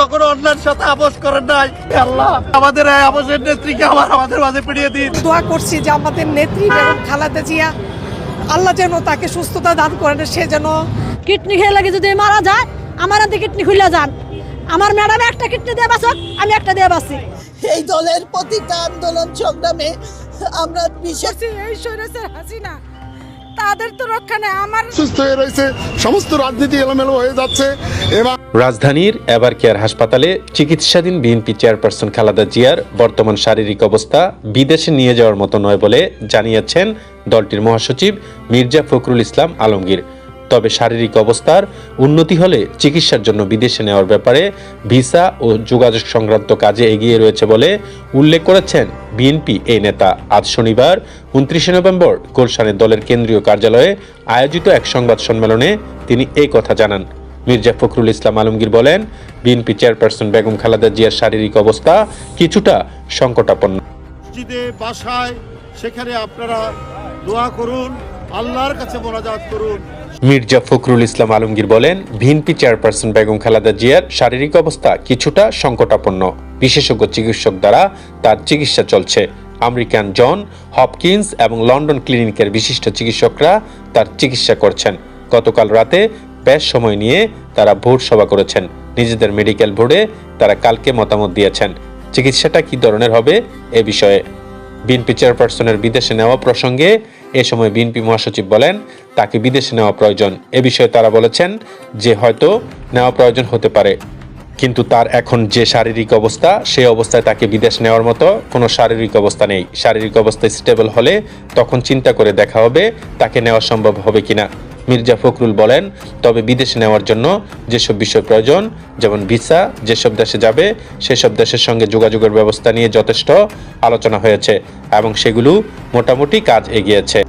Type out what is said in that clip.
কখনো অন্যার সাথে আপোষ করেন নাই। আল্লাহ আমাদের এই আপোষের নেত্রীকে আমার আমাদের মাঝে পিড়িয়ে দিন। দোয়া করছি যে আমাদের নেত্রী বেগম খালেদা জিয়া আল্লাহ যেন তাকে সুস্থতা দান করেন সে যেন কিডনি খেয়ে লাগে যদি মারা যায় আমার হাতে কিডনি খুলে যান। আমার ম্যাডাম একটা কিডনি দিয়ে বাঁচক আমি একটা দিয়ে বাঁচি। এই দলের প্রতিটা আন্দোলন সংগ্রামে আমরা বিশেষ এই সৈরাসের হাসিনা তাদের তো রক্ষা নেই আমার সুস্থ হয়ে রয়েছে সমস্ত রাজনীতি এলোমেলো হয়ে যাচ্ছে এবং রাজধানীর এবার কেয়ার হাসপাতালে চিকিৎসাধীন বিএনপি চেয়ারপারসন খালাদা জিয়ার বর্তমান শারীরিক অবস্থা বিদেশে নিয়ে যাওয়ার মতো নয় বলে জানিয়েছেন দলটির মহাসচিব মির্জা ফখরুল ইসলাম আলমগীর। তবে শারীরিক অবস্থার উন্নতি হলে চিকিৎসার জন্য বিদেশে নেওয়ার ব্যাপারে ভিসা ও যোগাযোগ সংক্রান্ত কাজে এগিয়ে রয়েছে বলে উল্লেখ করেছেন বিএনপি এই নেতা। আজ শনিবার, উনত্রিশে নভেম্বর, গুলশানে দলের কেন্দ্রীয় কার্যালয়ে আয়োজিত এক সংবাদ সম্মেলনে তিনি এই কথা জানান। মির্জা ফখরুল ইসলাম আলমগীর বলেন, বিএনপি চেয়ারপারসন বেগম খালেদা জিয়ার শারীরিক অবস্থা কিছুটা সংকটাপন্ন। বাসায়, সেখানে আপনারা দোয়া করুন, আল্লাহর কাছে মোনাজাত করুন মির্জা ফখরুল ইসলাম আলমগীর বলেন, ভিএনপি চেয়ারপারসন বেগম খালেদা জিয়ার শারীরিক অবস্থা কিছুটা সংকটাপন্ন। বিশেষজ্ঞ চিকিৎসক দ্বারা তার চিকিৎসা চলছে। আমেরিকান জন হপকিন্স এবং লন্ডন ক্লিনিকের বিশিষ্ট চিকিৎসকরা তার চিকিৎসা করছেন। গতকাল রাতে বেশ সময় নিয়ে তারা ভোট সভা করেছেন। নিজেদের মেডিকেল বোর্ডে তারা কালকে মতামত দিয়েছেন। চিকিৎসাটা কি ধরনের হবে এ বিষয়ে। বিএনপি চেয়ারপারসনের বিদেশে নেওয়া প্রসঙ্গে এ সময় বিএনপি মহাসচিব বলেন, তাকে বিদেশে নেওয়া প্রয়োজন। এ বিষয়ে তারা বলেছেন যে হয়তো নেওয়া প্রয়োজন হতে পারে। কিন্তু তার এখন যে শারীরিক অবস্থা সেই অবস্থায় তাকে বিদেশ নেওয়ার মতো কোনো শারীরিক অবস্থা নেই। শারীরিক অবস্থা স্টেবল হলে তখন চিন্তা করে দেখা হবে তাকে নেওয়া সম্ভব হবে কিনা। মির্জা ফখরুল বলেন, তবে বিদেশে নেওয়ার জন্য যেসব বিষয় প্রয়োজন, যেমন ভিসা, যেসব দেশে যাবে, সেসব দেশের সঙ্গে যোগাযোগের ব্যবস্থা নিয়ে যথেষ্ট আলোচনা হয়েছে এবং সেগুলো মোটামুটি কাজ এগিয়েছে।